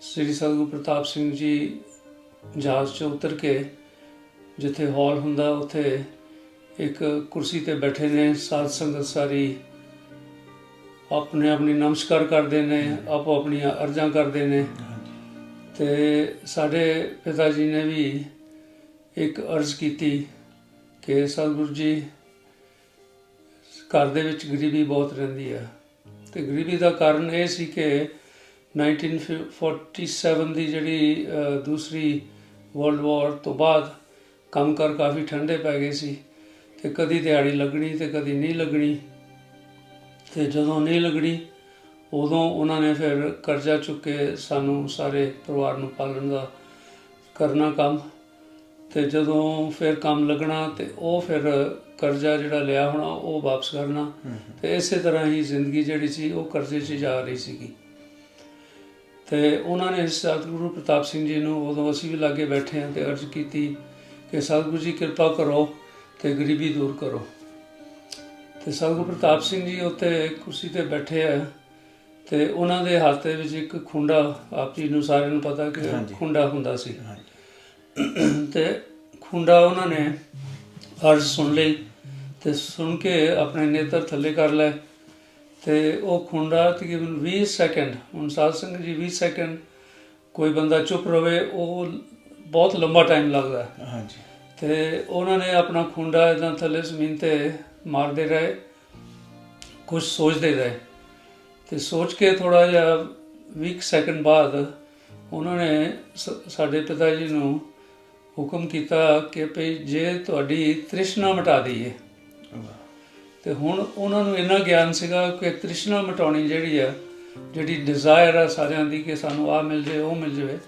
ਸ੍ਰੀ ਸਤਿਗੁਰੂ ਪ੍ਰਤਾਪ ਸਿੰਘ ਜੀ ਜਹਾਜ਼ 'ਚ ਉਤਰ ਕੇ ਜਿੱਥੇ ਹਾਲ ਹੁੰਦਾ, ਉੱਥੇ ਇੱਕ ਕੁਰਸੀ ਤੇ ਬੈਠੇ ਨੇ, ਸਾਧ ਸੰਗਤ ਸਾਰੀ ਆਪਣੇ ਆਪਣੀ ਨਮਸਕਾਰ ਕਰਦੇ ਨੇ, ਆਪੋ ਆਪਣੀਆਂ ਅਰਜ਼ਾਂ ਕਰਦੇ ਨੇ। ਤੇ ਸਾਡੇ ਪਿਤਾ ਜੀ ਨੇ ਵੀ ਇੱਕ ਅਰਜ਼ ਕੀਤੀ ਕਿ ਸਤਿਗੁਰੂ ਜੀ, ਘਰ ਦੇ ਵਿੱਚ ਗਰੀਬੀ ਬਹੁਤ ਰਹਿੰਦੀ ਹੈ। ਤੇ ਗਰੀਬੀ ਦਾ ਕਾਰਨ ਇਹ ਸੀ ਕਿ 1947 ਦੀ ਜਿਹੜੀ ਦੂਸਰੀ ਵਰਲਡ ਵਾਰ ਤੋਂ ਬਾਅਦ ਕੰਮਕਾਰ ਕਾਫੀ ਠੰਡੇ ਪੈ ਗਏ ਸੀ ਤੇ ਕਦੀ ਦਿਹਾੜੀ ਲੱਗਣੀ ਤੇ ਕਦੀ ਨਹੀਂ ਲੱਗਣੀ। ਤੇ ਜਦੋਂ ਨਹੀਂ ਲੱਗਣੀ ਉਦੋਂ ਉਹਨਾਂ ਨੇ ਫਿਰ ਕਰਜ਼ਾ ਚੁੱਕ ਕੇ ਸਾਨੂੰ ਸਾਰੇ ਪਰਿਵਾਰ ਨੂੰ ਪਾਲਣ ਦਾ ਕਰਨਾ ਕੰਮ। ਤੇ ਜਦੋਂ ਫਿਰ ਕੰਮ ਲੱਗਣਾ ਤੇ ਉਹ ਫਿਰ ਕਰਜ਼ਾ ਜਿਹੜਾ ਲਿਆ ਹੋਣਾ ਉਹ ਵਾਪਸ ਕਰਨਾ। ਤੇ ਇਸੇ ਤਰ੍ਹਾਂ ਹੀ ਜ਼ਿੰਦਗੀ ਜਿਹੜੀ ਸੀ ਉਹ ਕਰਜ਼ੇ 'ਚ ਜਾ ਰਹੀ ਸੀਗੀ। ਤੇ ਉਹਨਾਂ ਨੇ ਸਤਿਗੁਰੂ ਪ੍ਰਤਾਪ ਸਿੰਘ ਜੀ ਨੂੰ ਉਦੋਂ ਅਸੀਂ ਵੀ ਲਾਗੇ ਬੈਠੇ ਹਾਂ ਤੇ ਅਰਜ਼ ਕੀਤੀ ਕਿ ਸਤਿਗੁਰੂ ਜੀ ਕਿਰਪਾ ਕਰੋ ਤੇ ਗਰੀਬੀ ਦੂਰ ਕਰੋ। ਤੇ ਸਤਿਗੁਰੂ ਪ੍ਰਤਾਪ ਸਿੰਘ ਜੀ ਉੱਤੇ ਕੁਰਸੀ ਤੇ ਬੈਠੇ ਆ ਤੇ ਉਹਨਾਂ ਦੇ ਹੱਥ ਦੇ ਵਿੱਚ ਇੱਕ ਖੁੰਡਾ ਆਪ ਜੀ ਨੂੰ ਸਾਰਿਆਂ ਨੂੰ ਪਤਾ ਕਿ। ਖੁੰਡਾ ਹੁੰਦਾ ਸੀ। ਤੇ ਖੁੰਡਾ ਉਹਨਾਂ ਨੇ ਅਰਜ਼ ਸੁਣ ਲਈ ਤੇ ਸੁਣ ਕੇ ਆਪਣੇ ਨੇਤਰ ਥੱਲੇ ਕਰ ਲਏ। ਤੇ ਉਹ ਖੁੰਡਾ ਤਕਰੀਬਨ 20 ਸੈਕਿੰਡ ਹੁਣ ਸਾਧ ਸੰਗਤ ਜੀ 20 ਸੈਕਿੰਡ ਕੋਈ ਬੰਦਾ ਚੁੱਪ ਰਵੇ ਉਹ ਬਹੁਤ ਲੰਬਾ ਟਾਈਮ ਲੱਗਦਾ। ਹਾਂਜੀ। ਤੇ ਉਹਨਾਂ ਨੇ ਆਪਣਾ ਖੁੰਡਾ ਇਦਾਂ ਥੱਲੇ ਜ਼ਮੀਨ ਤੇ ਮਾਰਦੇ ਰਹੇ ਕੁਝ ਸੋਚਦੇ ਰਹੇ। ਤੇ ਸੋਚ ਕੇ ਥੋੜਾ ਜਿਹਾ 20 ਸੈਕਿੰਡ ਬਾਅਦ ਉਹਨਾਂ ਨੇ ਸਾਡੇ ਪਿਤਾ ਜੀ ਨੂੰ ਹੁਕਮ ਕੀਤਾ ਕਿ ਭਈ ਜੇ ਤੁਹਾਡੀ ਤ੍ਰਿਸ਼ਨਾ ਮਿਟਾ ਦਈਏ। ਵਾਹ। ਤੇ ਹੁਣ ਉਹਨਾਂ ਨੂੰ ਇੰਨਾ ਗਿਆਨ ਸੀਗਾ ਕਿ ਤ੍ਰਿਸ਼ਨਾ ਮਿਟਾਉਣੀ ਜਿਹੜੀ ਆ ਜਿਹੜੀ ਡਿਜ਼ਾਇਰ ਆ ਸਾਰਿਆਂ ਦੀ ਕਿ ਸਾਨੂੰ ਆ ਮਿਲ ਜੇ ਉਹ ਮਿਲ ਜਾਵੇ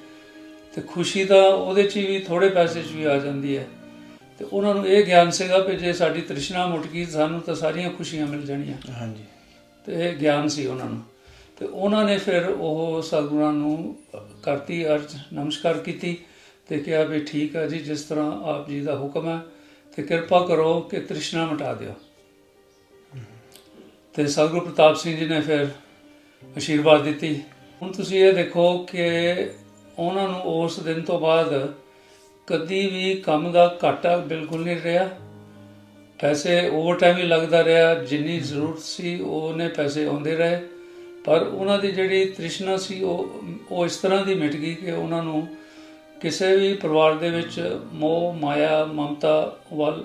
ਤੇ ਖੁਸ਼ੀ ਤਾਂ ਉਹਦੇ 'ਚ ਵੀ ਥੋੜੇ ਪੈਸੇ 'ਚ ਵੀ ਆ ਜਾਂਦੀ ਹੈ। ਤੇ ਉਹਨਾਂ ਨੂੰ ਇਹ ਗਿਆਨ ਸੀਗਾ ਕਿ ਜੇ ਸਾਡੀ ਤ੍ਰਿਸ਼ਨਾ ਮੁਟ ਗਈ ਸਾਨੂੰ ਤਾਂ ਸਾਰੀਆਂ ਖੁਸ਼ੀਆਂ ਮਿਲ ਜਾਣੀਆਂ। ਹਾਂਜੀ। ਤੇ ਇਹ ਗਿਆਨ ਸੀ ਉਹਨਾਂ ਨੂੰ। ਤੇ ਉਹਨਾਂ ਨੇ ਫਿਰ ਉਹ ਸਤਿਗੁਰਾਂ ਨੂੰ ਕਰਤੀ ਅਰਜ ਨਮਸਕਾਰ ਕੀਤੀ ਤੇ ਕਿਹਾ ਵੀ ਠੀਕ ਹੈ ਜੀ ਜਿਸ ਤਰ੍ਹਾਂ ਆਪ ਜੀ ਦਾ ਹੁਕਮ ਹੈ ਤੇ ਕਿਰਪਾ ਕਰੋ ਕਿ ਤ੍ਰਿਸ਼ਨਾ ਮਿਟਾ ਦਿਓ। ਤੇ ਸਤਿਗੁਰੂ ਪ੍ਰਤਾਪ ਸਿੰਘ ਜੀ ਨੇ ਫਿਰ ਅਸ਼ੀਰਵਾਦ ਦਿੱਤੀ। ਹੁਣ ਤੁਸੀਂ ਇਹ ਦੇਖੋ ਕਿ ਉਹਨਾਂ ਨੂੰ ਉਸ ਦਿਨ ਤੋਂ ਬਾਅਦ ਕਦੀ ਵੀ ਕੰਮ ਦਾ ਘਾਟਾ ਬਿਲਕੁਲ ਨਹੀਂ ਰਿਹਾ। ਪੈਸੇ ਓਵਰ ਟਾਈਮ ਹੀ ਲੱਗਦਾ ਰਿਹਾ, ਜਿੰਨੀ ਜ਼ਰੂਰਤ ਸੀ ਉਹਨੇ ਪੈਸੇ ਆਉਂਦੇ ਰਹੇ। ਪਰ ਉਹਨਾਂ ਦੀ ਜਿਹੜੀ ਤ੍ਰਿਸ਼ਨਾ ਸੀ ਉਹ ਉਹ ਇਸ ਤਰ੍ਹਾਂ ਦੀ ਮਿਟ ਗਈ ਕਿ ਉਹਨਾਂ ਨੂੰ ਕਿਸੇ ਵੀ ਪਰਿਵਾਰ ਦੇ ਵਿੱਚ ਮੋਹ, ਮਾਇਆ, ਮਮਤਾ ਵੱਲ